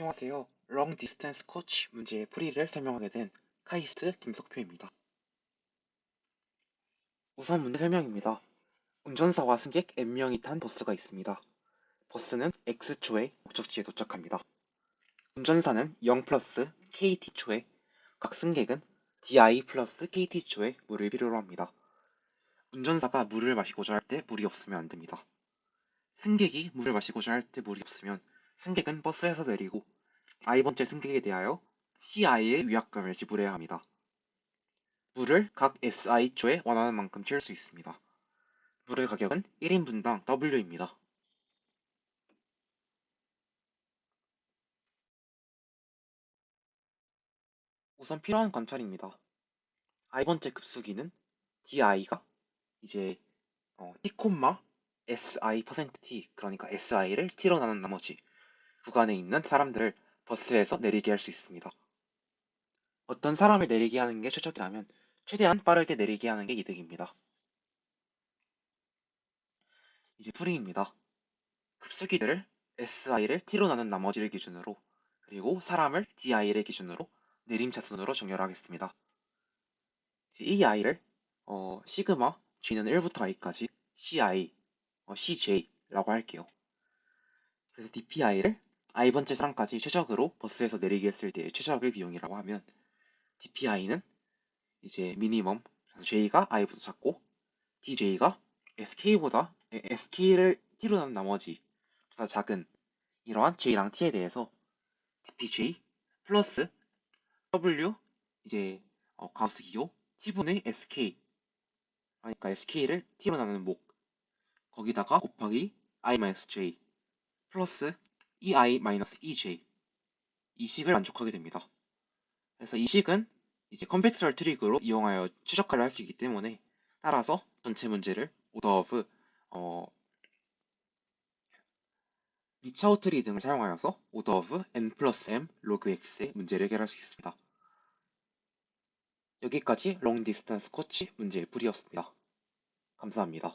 안녕하세요. 롱 디스턴스 코치 문제의 풀이를 설명하게 된 카이스트 김석표입니다. 우선 문제 설명입니다. 운전사와 승객 N명이 탄 버스가 있습니다. 버스는 X초에 목적지에 도착합니다. 운전사는 0 플러스 KT초에 각 승객은 DI 플러스 KT초에 물을 필요로 합니다. 운전사가 물을 마시고자 할 때 물이 없으면 안 됩니다. 승객이 물을 마시고자 할 때 물이 없으면 승객은 버스에서 내리고 I번째 승객에 대하여 CI의 위약금을 지불해야 합니다. 물을 각 SI초에 원하는 만큼 채울 수 있습니다. 물의 가격은 1인분당 W입니다. 우선 필요한 관찰입니다. I번째 급수기는 DI가 이제 어, T, SI%T 그러니까 SI를 T로 나눈 나머지 구간에 있는 사람들을 버스에서 내리게 할 수 있습니다. 어떤 사람을 내리게 하는 게 최적이라면 최대한 빠르게 내리게 하는 게 이득입니다. 이제 풀이입니다. 급수기들을 SI를 T로 나눈 나머지를 기준으로 그리고 사람을 DI를 기준으로 내림차순으로 정렬하겠습니다. 이 i를 어, 시그마 g는 1부터 i까지 ci, 어, cj라고 할게요. 그래서 dpi를 i번째 사람까지 최적으로 버스에서 내리게 했을 때의 최적의 비용이라고 하면 dpi는 이제 미니멈 j가 i보다 작고 dj가 sk보다 sk를 t로 나눈 나머지 보다 작은 이러한 j랑 t에 대해서 dpj 플러스 w 이제 어, 가우스 기호 t분의 sk 그러니까 sk를 t로 나누는 목 거기다가 곱하기 i-j 플러스 ei-ej 이 식을 만족하게 됩니다. 그래서 이 식은 이제 컴팩트럴 트릭으로 이용하여 최적화를 할 수 있기 때문에 따라서 전체 문제를 오더 오브 어, 리차우 트리 등을 사용하여서 오더 오브 n 플러스 m 로그 x의 문제를 해결할 수 있습니다. 여기까지 롱 디스턴스 코치 문제의 풀이었습니다. 감사합니다.